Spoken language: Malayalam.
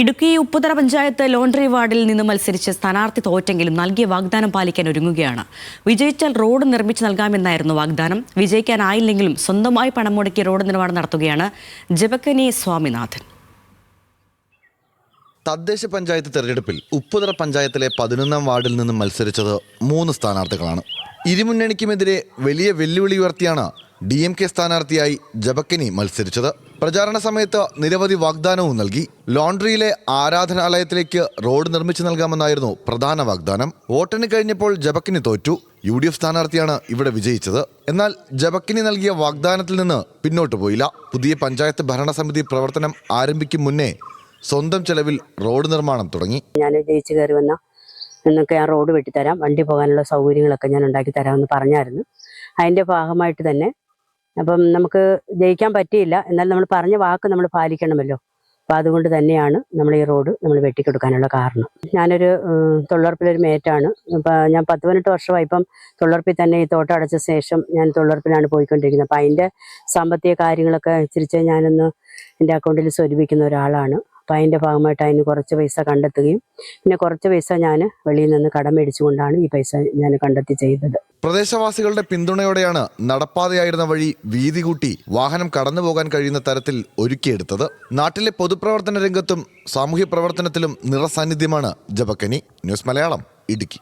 ഇടുക്കി ഉപ്പുതറ പഞ്ചായത്ത് ലോണ്ടറി വാർഡിൽ നിന്ന് മത്സരിച്ച് സ്ഥാനാർത്ഥി തോറ്റെങ്കിലും നൽകിയ വാഗ്ദാനം പാലിക്കാൻ ഒരുങ്ങുകയാണ്. വിജയിച്ചാൽ റോഡ് നിർമ്മിച്ചു നൽകാമെന്നായിരുന്നു വാഗ്ദാനം. വിജയിക്കാനായില്ലെങ്കിലും സ്വന്തമായി പണം മുടക്കി റോഡ് നിർമ്മാണം നടത്തുകയാണ് ജപക്കനി സ്വാമിനാഥൻ. തദ്ദേശ പഞ്ചായത്ത് തെരഞ്ഞെടുപ്പിൽ ഉപ്പുതറ പഞ്ചായത്തിലെ പതിനൊന്നാം വാർഡിൽ നിന്നും മത്സരിച്ചത് മൂന്ന് സ്ഥാനാർത്ഥികളാണ്. ഇരുമുന്നണിക്കുമെതിരെ വലിയ വെല്ലുവിളി ഉയർത്തിയാണ് ഡി എം കെ സ്ഥാനാർത്ഥിയായി ജബക്കിനി മത്സരിച്ചത്. പ്രചാരണ സമയത്ത് നിരവധി വാഗ്ദാനവും നൽകി. ലോണ്ടറിയിലെ ആരാധനാലയത്തിലേക്ക് റോഡ് നിർമ്മിച്ചു നൽകാമെന്നായിരുന്നു പ്രധാന വാഗ്ദാനം. വോട്ടിന് കഴിഞ്ഞപ്പോൾ ജബക്കിനി തോറ്റു. യു ഡി എഫ് സ്ഥാനാർത്ഥിയാണ് ഇവിടെ വിജയിച്ചത്. എന്നാൽ ജബക്കിനി നൽകിയ വാഗ്ദാനത്തിൽ നിന്ന് പിന്നോട്ട് പോയില്ല. പുതിയ പഞ്ചായത്ത് ഭരണസമിതി പ്രവർത്തനം ആരംഭിക്കും മുന്നേ സ്വന്തം ചെലവിൽ റോഡ് നിർമ്മാണം തുടങ്ങി. ഞാൻ ജയിച്ചു കയറി വന്ന എന്നൊക്കെ ഞാൻ റോഡ് വെട്ടിത്തരാം. വണ്ടി പോകാനുള്ള സൗകര്യങ്ങളൊക്കെ ഞാൻ ഉണ്ടാക്കി തരാമെന്ന് പറഞ്ഞായിരുന്നു. അതിന്റെ ഭാഗമായിട്ട് തന്നെ അപ്പം നമുക്ക് ജയിക്കാൻ പറ്റിയില്ല. എന്നാൽ നമ്മൾ പറഞ്ഞ വാക്ക് നമ്മൾ പാലിക്കണമല്ലോ. അപ്പം അതുകൊണ്ട് തന്നെയാണ് നമ്മൾ ഈ റോഡ് നമ്മൾ വെട്ടിക്കൊടുക്കാനുള്ള കാരണം. ഞാനൊരു തൊഴിലുറപ്പിലൊരു മേറ്റാണ്. ഇപ്പം ഞാൻ പത്ത് പതിനെട്ട് വർഷമായി ഇപ്പം തൊഴിലുറപ്പിൽ തന്നെ ഈ തോട്ടം അടച്ച ശേഷം ഞാൻ തൊഴിലുറപ്പിലാണ് പോയിക്കൊണ്ടിരിക്കുന്നത്. അപ്പം അതിന്റെ സാമ്പത്തിക കാര്യങ്ങളൊക്കെ തിരിച്ച് ഞാനൊന്ന് എന്റെ അക്കൗണ്ടിൽ സ്വരൂപിക്കുന്ന ഒരാളാണ്. അപ്പം അതിന്റെ ഭാഗമായിട്ട് അതിന് കുറച്ച് പൈസ കണ്ടെത്തുകയും പിന്നെ കുറച്ച് പൈസ ഞാൻ വെളിയിൽ നിന്ന് കടം മേടിച്ചുകൊണ്ടാണ് ഈ പൈസ ഞാൻ കണ്ടെത്തി ചെയ്തത്. പ്രദേശവാസികളുടെ പിന്തുണയോടെയാണ് നടപ്പാതയായിരുന്ന വഴി വീതി കൂട്ടി വാഹനം കടന്നു പോകാൻ കഴിയുന്ന തരത്തിൽ ഒരുക്കിയെടുത്തത്. നാട്ടിലെ പൊതുപ്രവർത്തന രംഗത്തും സാമൂഹ്യ പ്രവർത്തനത്തിലും നിറസാന്നിധ്യമാണ് ജപക്കനി. ന്യൂസ് മലയാളം ഇടുക്കി.